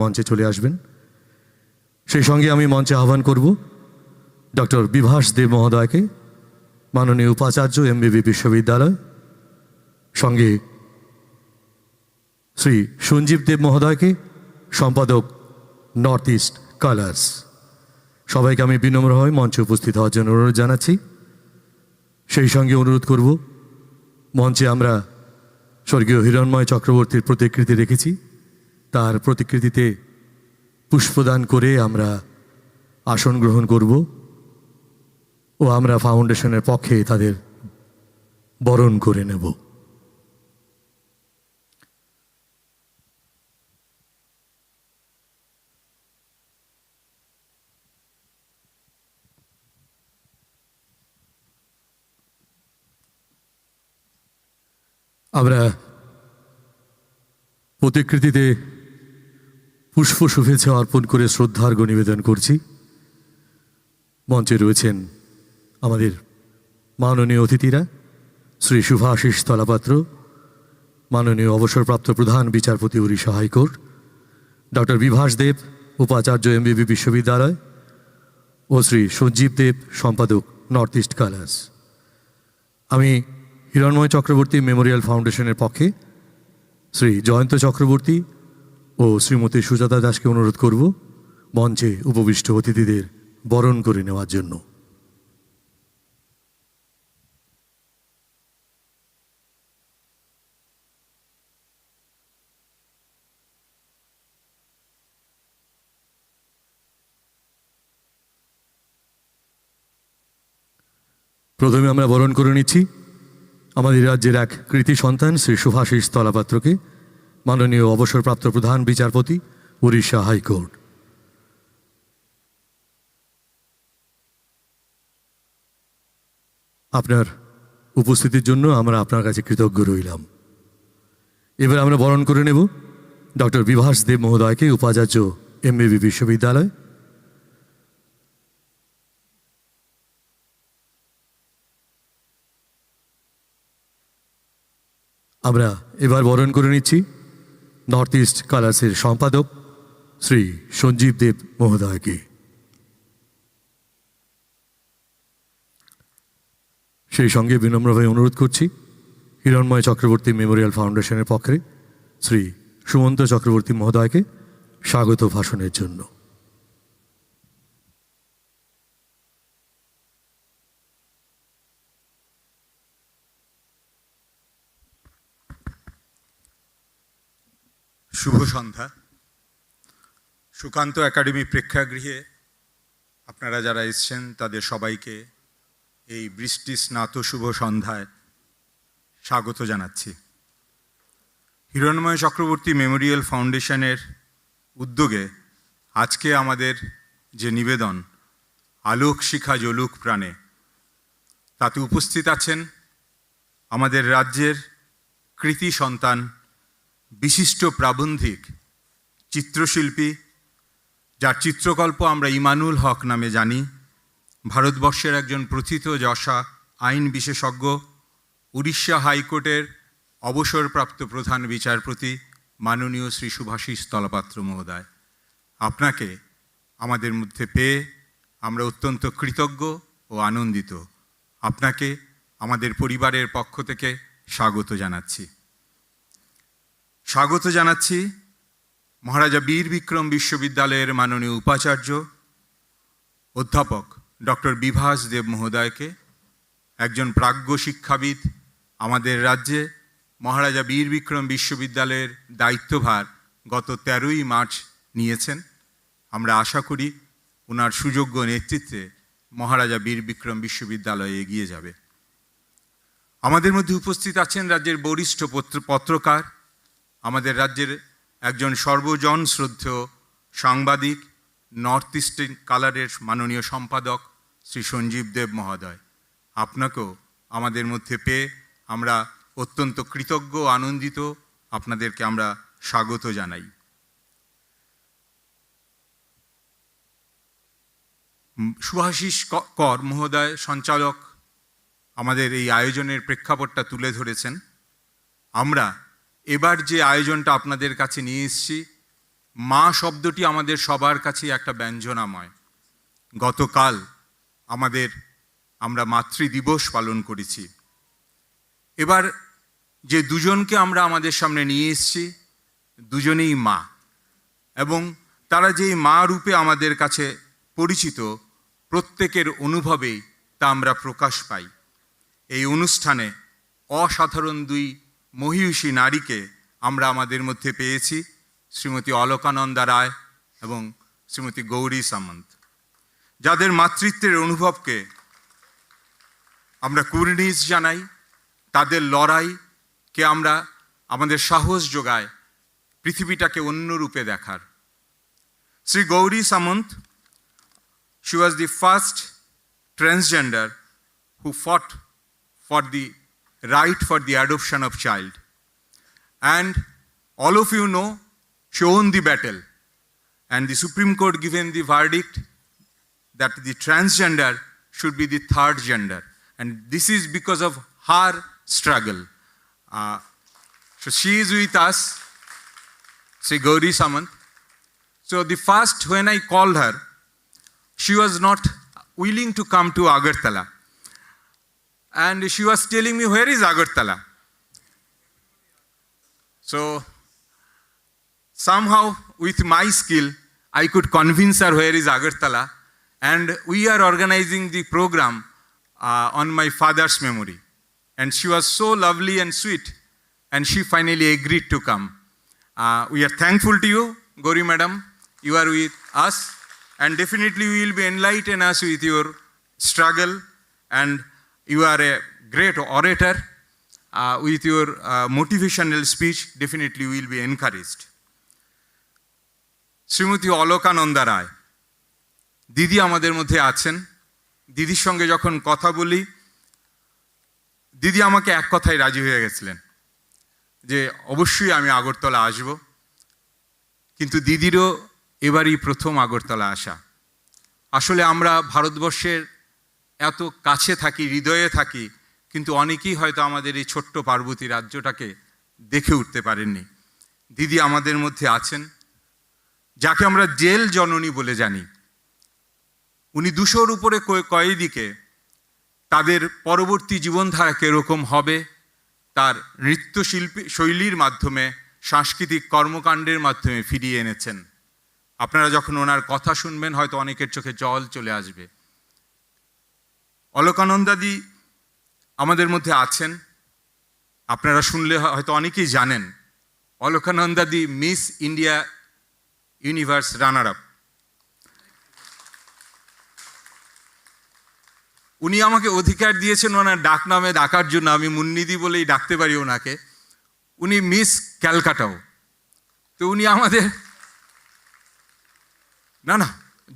মঞ্চে চলে আসবেন। সেই সঙ্গে আমি মঞ্চে আহ্বান করব ডক্টর বিভাস দেব মহোদয়কে, মাননীয় উপাচার্য এমবিবি বিশ্ববিদ্যালয়, সঙ্গে শ্রী সঞ্জীব দেব মহোদয়কে, সম্পাদক নর্থ ইস্ট কালার্স। সবাইকে আমি বিনম্রভাবে মঞ্চে উপস্থিত হওয়ার জন্য অনুরোধ জানাচ্ছি। সেই সঙ্গে অনুরোধ করব, মঞ্চে আমরা স্বর্গীয় হিরণময় চক্রবর্তীর প্রতিকৃতি রেখেছি তার প্রতিকৃতিতে পুষ্পদান করে আমরা আসন গ্রহণ করব ও আমরা ফাউন্ডেশনের পক্ষে তাদের বরণ করে নেব। আমরা প্রতিকৃতিতে পুষ্প শুভেচ্ছা অর্পণ করে শ্রদ্ধার্ঘ নিবেদন করছি। মঞ্চে রয়েছেন আমাদের মাননীয় অতিথিরা, শ্রী শুভাশিস তলাপাত্র, মাননীয় অবসরপ্রাপ্ত প্রধান বিচারপতি Orissa high court, doctor Bibhas Deb, উপাচার্য এমবিবি বিশ্ববিদ্যালয় ও শ্রী সঞ্জীব দেব, সম্পাদক নর্থ ইস্ট কালার্স। আমি হিরণময় চক্রবর্তী মেমোরিয়াল ফাউন্ডেশনের পক্ষে শ্রী জয়ন্ত চক্রবর্তী ও শ্রীমতী সুজাতা দাসকে অনুরোধ করব মঞ্চে উপবিষ্ট অতিথিদের বরণ করে নেওয়ার জন্য। প্রথমে আমরা বরণ করে নিচ্ছি। আমাদের রাজ্যের এক কৃতি সন্তান, শ্রী সুভাষিস তলাপাত্রকে। মাননীয় অবসরপ্রাপ্ত প্রধান বিচারপতি উড়িষ্যা হাইকোর্ট। আপনার উপস্থিতির জন্য আমরা আপনার কাছে কৃতজ্ঞ রইলাম। এবার আমরা বরণ করে নেব ডক্টর বিভাস দেব মহোদয়কে, উপাচার্য এমবিবি বিশ্ববিদ্যালয়। আমরা এবার বরণ করে নিচ্ছি। নর্থ ইস্ট কালার্সের সম্পাদক শ্রী সঞ্জীব দেব মহোদয়কে। সেই সঙ্গে বিনম্রভাবে অনুরোধ করছি, হিরণময় চক্রবর্তী মেমোরিয়াল ফাউন্ডেশনের পক্ষে শ্রী সুমন্ত চক্রবর্তী মহোদয়কে স্বাগত ভাষণের জন্য। শুভ সন্ধ্যা। সুকান্ত একাডেমি প্রেক্ষাগৃহে আপনারা যারা এসছেন, তাদের সবাইকে এই বৃষ্টি স্নাত শুভ সন্ধ্যায় স্বাগত জানাচ্ছি। হিরণময় চক্রবর্তী মেমোরিয়াল ফাউন্ডেশনের উদ্যোগে আজকে আমাদের যে নিবেদন, আলোক শিখা জলুক প্রাণে, তাতে উপস্থিত আছেন আমাদের রাজ্যের কৃতি সন্তান বিশিষ্ট প্রাবন্ধিক চিত্রশিল্পী, যার চিত্রকল্প আমরা ইমানুল হক নামে জানি, ভারতবর্ষের একজন প্রথিত যশা আইন বিশেষজ্ঞ, উড়িষ্যা হাইকোর্টের অবসরপ্রাপ্ত প্রধান বিচারপতি মাননীয় শ্রী সুভাষিস তলাপাত্র মহোদয়। আপনাকে আমাদের মধ্যে পেয়ে আমরা অত্যন্ত কৃতজ্ঞ ও আনন্দিত। আপনাকে আমাদের পরিবারের পক্ষ থেকে স্বাগত জানাচ্ছি। স্বাগত জানাচ্ছি মহারাজা বীর বিক্রম বিশ্ববিদ্যালয়ের মাননীয় উপাচার্য, অধ্যাপক ডক্টর বিভাস দেব মহোদয়কে, একজন প্রাজ্ঞ শিক্ষাবিদ আমাদের রাজ্যে, মহারাজা বীর বিক্রম বিশ্ববিদ্যালয়ের দায়িত্বভার গত তেরোই মার্চ নিয়েছেন। আমরা আশা করি ওনার সুযোগ্য নেতৃত্বে মহারাজা বীর বিক্রম বিশ্ববিদ্যালয়ে এগিয়ে যাবে। আমাদের মধ্যে উপস্থিত আছেন রাজ্যের বরিষ্ঠ পত্র- পত্রকার আমাদের রাজ্যের একজন সর্বজন শ্রদ্ধেয় সাংবাদিক নর্থ ইস্টার্ন কালারের মাননীয় সম্পাদক শ্রী সঞ্জীব দেব মহোদয়। আপনাকেও আমাদের মধ্যে পেয়ে আমরা অত্যন্ত কৃতজ্ঞ আনন্দিত। আপনাদেরকে আমরা স্বাগত জানাই। উম, সুভাষিস কর মহোদয় সঞ্চালক আমাদের এই আয়োজনের প্রেক্ষাপটটা তুলে ধরেছেন। আমরা এবার যে আয়োজনটা আপনাদের কাছে নিয়ে এসেছি, মা শব্দটি আমাদের সবার কাছেই একটা ব্যঞ্জনাময়। গতকাল আমাদের আমরা মাতৃ দিবস পালন করেছি। এবার যে দুজনকে আমরা আমাদের সামনে নিয়ে এসেছি, দুজনেই মা। এবং তারা যেই মা রূপে আমাদের কাছে পরিচিত, প্রত্যেকের অনুভবেই তা আমরা প্রকাশ পাই। এই অনুষ্ঠানে অসাধারণ দুই মহিষী নারীকে আমরা আমাদের মধ্যে পেয়েছি, শ্রীমতী অলকানন্দা রায় এবং শ্রীমতী গৌরী সামন্ত, যাদের মাতৃত্বের অনুভবকে আমরা কুর্নিশ জানাই, তাদের লড়াইকে আমরা আমাদের সাহস যোগায় পৃথিবীটাকে অন্য রূপে দেখার। Shri Gauri Samanta, she was the first transgender who fought for the right for the adoption of child and all of you know she won the battle and the supreme court given the verdict that the transgender should be the third gender and this is because of her struggle Uh, so she is with us Sri Gauri Samant. So the first when I called her, she was not willing to come to Agartala. And she was telling me, where is Agartala? So somehow with my skill, I could convince her where is Agartala. And we are organizing the program uh, on my father's memory. And she was so lovely and sweet. And she finally agreed to come. Uh, we are thankful to you, Gori madam. You are with us, and definitely you will be enlighten us with your struggle. And you are a great orator. Uh, with your uh, motivational speech, definitely you will be encouraged. Shrimati Alakananda Ray দিদি আমাদের মধ্যে আছেন দিদির সঙ্গে যখন কথা বলি দিদি আমাকে এক কথায় রাজি হয়ে গেছিলেন যে অবশ্যই আমি আগরতলা আসব কিন্তু দিদিরও এবারই প্রথম আগরতলা আসা আসলে আমরা ভারতবর্ষের এত কাছে থাকি, হৃদয়ে থাকি, কিন্তু অনেকেই হয়তো আমাদের এই ছোট্ট পার্বতী রাজ্যটাকে দেখে উঠতে পারেননি। দিদি আমাদের মধ্যে আছেন, যাকে আমরা জেল জননী বলে জানি। উনি দুশোর উপরে কয়ে- কয়েদিকে তাদের পরবর্তী জীবনধারা কীরকম হবে, তার নৃত্যশিল্পী শৈলীর মাধ্যমে, সাংস্কৃতিক কর্মকাণ্ডের মাধ্যমে ফিরিয়ে এনেছেন। আপনারা যখন ওনার কথা শুনবেন, হয়তো অনেকের চোখে জল চলে আসবে। অলকানন্দাদি আমাদের মধ্যে আছেন। আপনারা শুনলে হয়তো অনেকেই জানেন, অলোকানন্দাদি Miss India Universe runner up উনি আমাকে অধিকার দিয়েছেন, ওনার ডাক নামে ডাকার জন্য, আমি মুন্নিদি বলেই ডাকতে পারি ওনাকে। উনি মিস ক্যালকাটাও। তো উনি আমাদের না না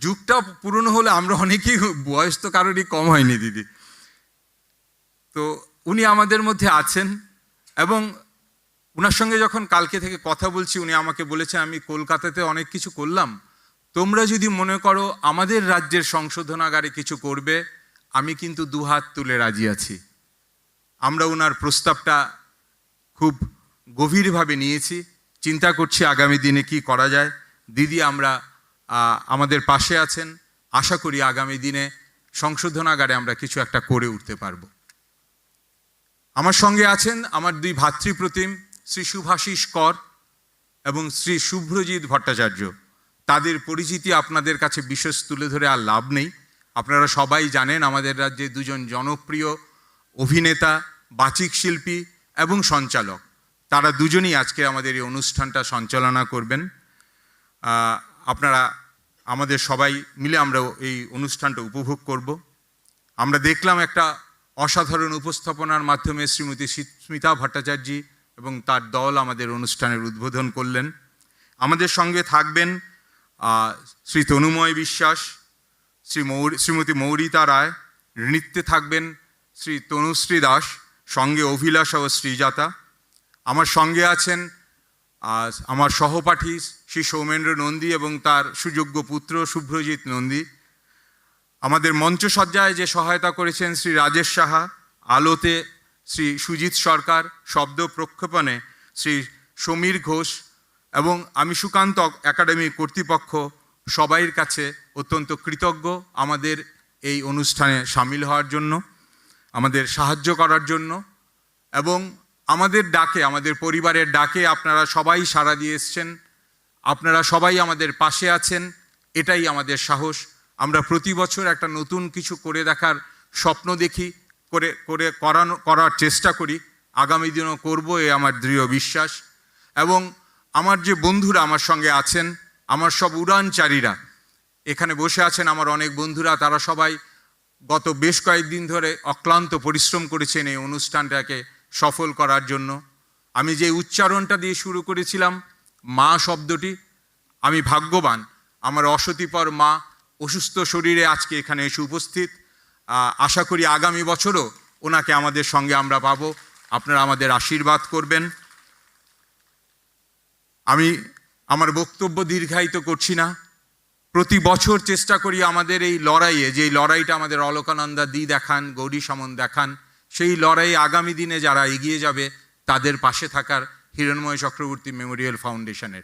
যুগটা পুরনো হলে আমরা অনেকেই বয়স তো কারোরই কম হয়নি, দিদি। তো উনি আমাদের মধ্যে আছেন এবং ওনার সঙ্গে যখন কালকে থেকে কথা বলছি, উনি আমাকে বলেছেন, আমি কলকাতাতে অনেক কিছু করলাম। তোমরা যদি মনে করো আমাদের রাজ্যের সংশোধনাগারে কিছু করবে, আমি কিন্তু দুহাত তুলে রাজি আছি। আমরা ওনার প্রস্তাবটা খুব গভীরভাবে নিয়েছি। চিন্তা করছি আগামী দিনে কি করা যায়। দিদি, আমরা আমাদের পাশে আছেন। আশা করি আগামী দিনে সংশোধনাগারে আমরা কিছু একটা করে উঠতে পারব। আমার সঙ্গে আছেন আমার দুই ভাতৃপ্রতিম, শ্রী সুভাষিস কর এবং শ্রী শুভ্রজিৎ ভট্টাচার্য। তাদের পরিচিতি আপনাদের কাছে বিশেষ তুলে ধরে আর লাভ নেই। আপনারা সবাই জানেন আমাদের রাজ্যে দুজন জনপ্রিয় অভিনেতা, বাচিক শিল্পী এবং সঞ্চালক। তারা দুজনই আজকে আমাদের এই অনুষ্ঠানটা সঞ্চালনা করবেন। আপনারা, আমাদের সবাই মিলে আমরা এই অনুষ্ঠানটা উপভোগ করব। আমরা দেখলাম একটা অসাধারণ উপস্থাপনার মাধ্যমে শ্রীমতী স্মিতা ভট্টাচার্য এবং তার দল আমাদের অনুষ্ঠানের উদ্বোধন করলেন। আমাদের সঙ্গে থাকবেন শ্রী তনুময় বিশ্বাস, শ্রী মৌর, শ্রীমতী মৌরিতা রায়, নৃত্যে থাকবেন শ্রী তনুশ্রী দাস, সঙ্গে অভিলাষা ও শ্রীজাতা। আমার সঙ্গে আছেন আজ আমার সহপাঠী শ্রী সৌমেন্দ্র নন্দী এবং তার সুযোগ্য পুত্র শুভ্রজিৎ নন্দী। আমাদের মঞ্চসজ্জায় যে সহায়তা করেছেন শ্রী রাজেশ সাহা, আলোতে শ্রী সুজিত সরকার, শব্দ প্রক্ষেপণে শ্রী সমীর ঘোষ এবং আমি সুকান্ত একাডেমি কর্তৃপক্ষ সবাইয়ের কাছে অত্যন্ত কৃতজ্ঞ আমাদের এই অনুষ্ঠানে সামিল হওয়ার জন্য, আমাদের সাহায্য করার জন্য এবং আমাদের ডাকে, আমাদের পরিবারের ডাকে আপনারা সবাই সাড়া দিয়ে এসছেন। আপনারা সবাই আমাদের পাশে আছেন, এটাই আমাদের সাহস। আমরা প্রতি বছর একটা নতুন কিছু করে দেখার স্বপ্ন দেখি, করে করে করানো, করার চেষ্টা করি। আগামী দিনও করব এ আমার দৃঢ় বিশ্বাস। এবং আমার যে বন্ধুরা আমার সঙ্গে আছেন, আমার সব উড়ানচারীরা, এখানে বসে আছেন আমার অনেক বন্ধুরা, তারা সবাই গত বেশ কয়েকদিন ধরে অক্লান্ত পরিশ্রম করেছেন এই অনুষ্ঠানটাকে সফল করার জন্য। আমি যে উচ্চারণটা দিয়ে শুরু করেছিলাম, মা শব্দটি, আমি ভাগ্যবান, আমার অসতিপর মা অসুস্থ শরীরে আজকে এখানে এসে উপস্থিত। আশা করি আগামী বছরও ওনাকে আমাদের সঙ্গে আমরা পাব। আপনারা আমাদের আশীর্বাদ করবেন। আমি আমার বক্তব্য দীর্ঘায়িত করছি না। প্রতি বছর চেষ্টা করি আমাদের এই লড়াইয়ে যে লড়াইটা আমাদের অলকানন্দা দি দেখান, গৌরী সামন দেখান সেই লড়াই আগামী দিনে যারা এগিয়ে যাবে, তাদের পাশে থাকার হিরণময় চক্রবর্তী মেমোরিয়াল ফাউন্ডেশনের।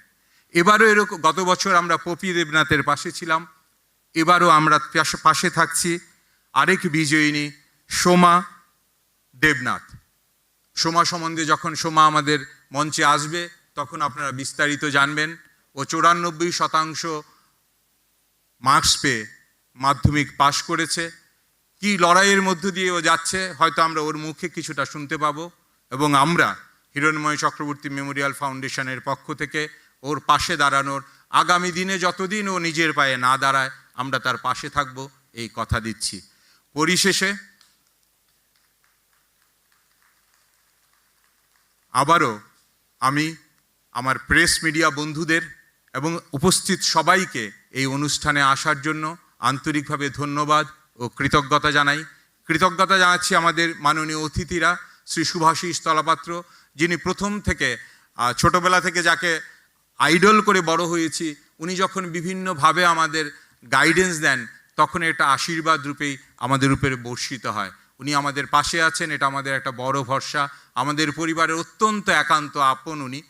এবারও এরকম গত বছর আমরা পপি দেবনাথের পাশে ছিলাম। এবারও আমরা পাশে- থাকছি আরেক বিজয়িনী সোমা দেবনাথ। সোমা সম্বন্ধে যখন সোমা আমাদের মঞ্চে আসবে, তখন আপনারা বিস্তারিত জানবেন ও চৌরানব্বই শতাংশ মার্কস পেয়ে মাধ্যমিক পাশ করেছে। কি লড়াইয়ের মধ্য দিয়ে ও যাচ্ছে, হয়তো আমরা ওর মুখে কিছুটা শুনতে পাবো। এবং আমরা হিরণময় চক্রবর্তী মেমোরিয়াল ফাউন্ডেশনের পক্ষ থেকে ওর পাশে দাঁড়ানোর আগামী দিনে যতদিন ও নিজের পায়ে না দাঁড়ায়, আমরা তার পাশে থাকব, এই কথা দিচ্ছি। পরিশেষে আবারও আমি আমার প্রেস মিডিয়া বন্ধুদের এবং উপস্থিত সবাইকে এই অনুষ্ঠানে আসার জন্য আন্তরিকভাবে ধন্যবাদ। ও কৃতজ্ঞতা জানাই। কৃতজ্ঞতা জানাচ্ছি আমাদের মাননীয় অতিথিরা, শ্রী সুভাষিস তলাপাত্র, যিনি প্রথম থেকে ছোটবেলা থেকে যাকে আইডল করে বড় হয়েছি, উনি যখন বিভিন্নভাবে আমাদের গাইডেন্স দেন, তখন এটা আশীর্বাদ রূপেই আমাদের উপরে বর্ষিত হয়। উনি আমাদের পাশে আছেন, এটা আমাদের একটা বড় ভরসা। আমাদের পরিবারের অত্যন্ত একান্ত আপন উনি।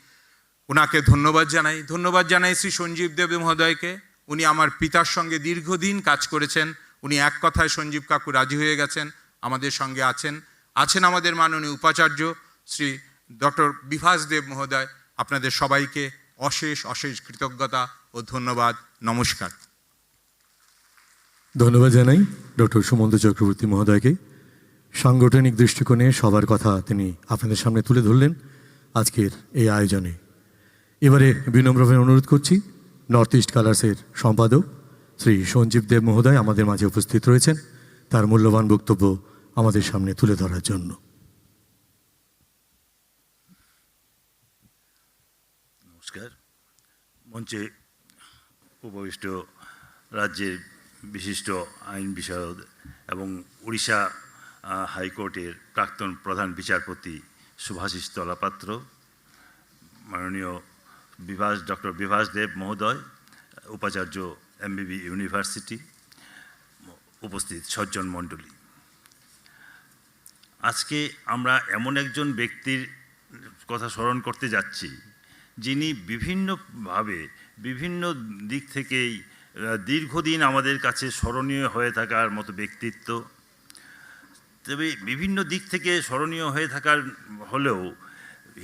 ওনাকে ধন্যবাদ জানাই। ধন্যবাদ জানাই শ্রী সঞ্জীব দেব মহোদয়কে। উনি আমার পিতার সঙ্গে দীর্ঘদিন কাজ করেছেন। উনি এক কথায় সঞ্জীব কাকু রাজি হয়ে গেছেন, আমাদের সঙ্গে আছেন। আছেন আমাদের মাননীয় উপাচার্য শ্রী ডক্টর বিভাস দেব মহোদয়। আপনাদের সবাইকে অশেষ অশেষ কৃতজ্ঞতা ও ধন্যবাদ। নমস্কার। ধন্যবাদ জানাই ডক্টর সুমন্ত চক্রবর্তী মহোদয়কে। সাংগঠনিক দৃষ্টিকোণে সবার কথা তিনি আপনাদের সামনে তুলে ধরলেন আজকের এই আয়োজনে। এবারে বিনম্রভাবে অনুরোধ করছি নর্থ ইস্ট কালার্সের সম্পাদক শ্রী সঞ্জীব দেব মহোদয় আমাদের মাঝে উপস্থিত রয়েছেন। তার মূল্যবান বক্তব্য আমাদের সামনে তুলে ধরার জন্য। নমস্কার। মঞ্চে উপবিষ্ট রাজ্যের বিশিষ্ট আইন বিষয়ক এবং উড়িষ্যা হাইকোর্টের প্রাক্তন প্রধান বিচারপতি সুভাষিস তলাপাত্র, মাননীয় বিভাস, ডক্টর বিভাস দেব মহোদয়, উপাচার্য এমবিবি ইউনিভার্সিটি উপস্থিত সজ্জন মণ্ডলী। আজকে আমরা এমন একজন ব্যক্তির কথা স্মরণ করতে যাচ্ছি, যিনি বিভিন্নভাবে বিভিন্ন দিক থেকেই দীর্ঘদিন আমাদের কাছে স্মরণীয় হয়ে থাকার মতো ব্যক্তিত্ব। তবে বিভিন্ন দিক থেকে স্মরণীয় হয়ে থাকার হলেও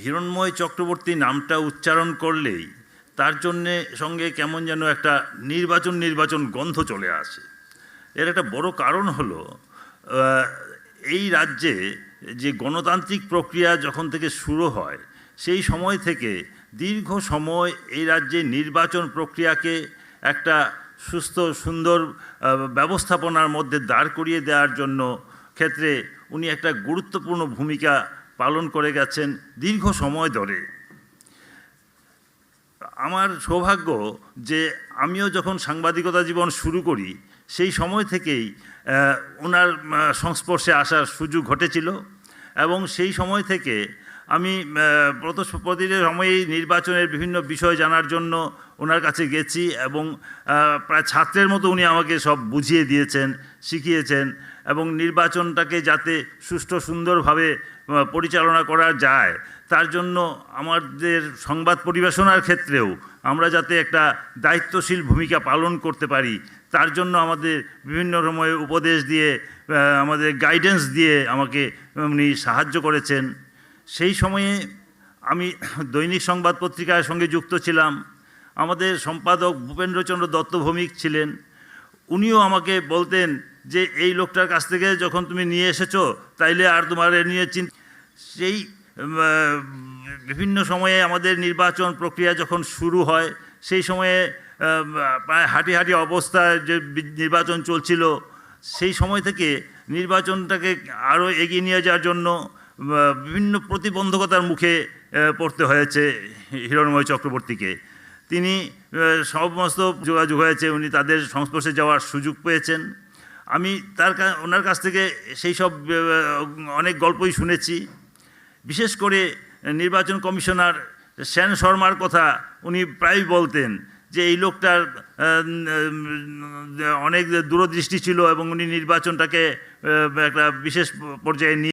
হিরণময় চক্রবর্তী নামটা উচ্চারণ করলেই তার জন্যে সঙ্গে কেমন যেন একটা নির্বাচন নির্বাচন গন্ধ চলে আসে। এর একটা বড় কারণ হলো এই রাজ্যে যে গণতান্ত্রিক প্রক্রিয়া যখন থেকে শুরু হয়, সেই সময় থেকে দীর্ঘ সময় এই রাজ্যে নির্বাচন প্রক্রিয়াকে একটা সুস্থ, সুন্দর ব্যবস্থাপনার মধ্যে দাঁড় করিয়ে দেওয়ার জন্য ক্ষেত্রে উনি একটা গুরুত্বপূর্ণ ভূমিকা পালন করে গেছেন দীর্ঘ সময় ধরে। আমার সৌভাগ্য যে আমিও যখন সাংবাদিকতা জীবন শুরু করি, সেই সময় থেকেই ওনার সংস্পর্শে আসার সুযোগ ঘটেছিল এবং সেই সময় থেকে আমি প্রতিটি সময়েই নির্বাচনের বিভিন্ন বিষয় জানার জন্য ওনার কাছে গেছি এবং প্রায় ছাত্রের মতো উনি আমাকে সব বুঝিয়ে দিয়েছেন, শিখিয়েছেন। এবং নির্বাচনটাকে যাতে সুষ্ঠু সুন্দরভাবে পরিচালনা করা যায়, তার জন্য আমাদের সংবাদ পরিবেশনার ক্ষেত্রেও আমরা যাতে একটা দায়িত্বশীল ভূমিকা পালন করতে পারি, তার জন্য আমাদের বিভিন্ন সময়ে উপদেশ দিয়ে আমাদের গাইডেন্স দিয়ে আমাকে উনি সাহায্য করেছেন। সেই সময়ে আমি দৈনিক সংবাদ পত্রিকার সঙ্গে যুক্ত ছিলাম। আমাদের সম্পাদক ভূপেন্দ্রচন্দ্র দত্ত ভৌমিক ছিলেন। উনিও আমাকে বলতেন যে এই লোকটার কাছ থেকে যখন তুমি নিয়ে এসেছ, তাইলে আর তোমার এ নিয়ে চিন্তা সেই বিভিন্ন সময়ে আমাদের নির্বাচন প্রক্রিয়া যখন শুরু হয়, সেই সময়ে প্রায় হাঁটি হাঁটি অবস্থায় যে নির্বাচন চলছিল, সেই সময় থেকে নির্বাচনটাকে আরও এগিয়ে নিয়ে যাওয়ার জন্য বিভিন্ন প্রতিবন্ধকতার মুখে পড়তে হয়েছে হিরণময় চক্রবর্তীকে। তিনি সমস্ত যোগাযোগ হয়েছে, উনি তাদের সংস্পর্শে যাওয়ার সুযোগ পেয়েছেন। আমি তার ওনার কাছ থেকে সেই সব অনেক গল্পই শুনেছি। বিশেষ করে নির্বাচন কমিশনার সেন শর্মার কথা উনি প্রায়ই বলতেন যে এই লোকটার অনেক দূরদৃষ্টি ছিল এবং উনি নির্বাচনটাকে একটা বিশেষ পর্যায়ে নিয়ে